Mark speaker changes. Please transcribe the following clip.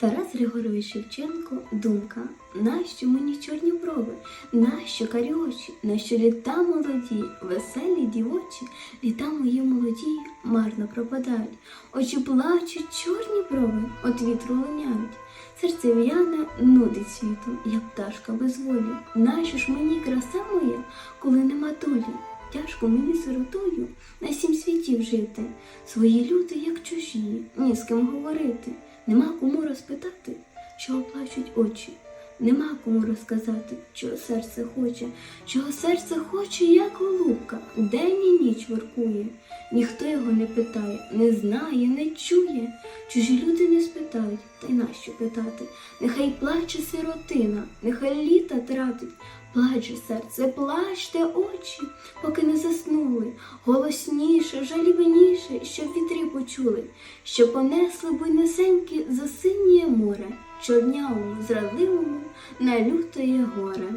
Speaker 1: Тарас Григорович Шевченко думка, нащо мені чорні брови, нащо карі очі, нащо літа молоді, веселі дівочі, літа мої молоді марно пропадають, очі плачуть, чорні брови от вітру луняють. Серце в'яне нудить світом, як пташка без волі. Нащо ж мені краса моя, коли нема долі? Тяжко мені сиротою на сім світів жити. Свої люди, як чужі, ні з ким говорити. Нема кому розпитати, чого плачуть очі. Нема кому розказати, чого серце хоче, чого серце хоче, як голубка, день і ніч воркує. Ніхто його не питає, не знає, не чує. Чужі люди не спитають, та й нащо питати? Нехай плаче сиротина, нехай літа тратить. Плаче серце, плачте очі, поки не заснули, голосніше, жалібніше, щоб вітри почули, що понесли буйнесеньки за синє море, чорнявому, зрадливому на лютоє горе.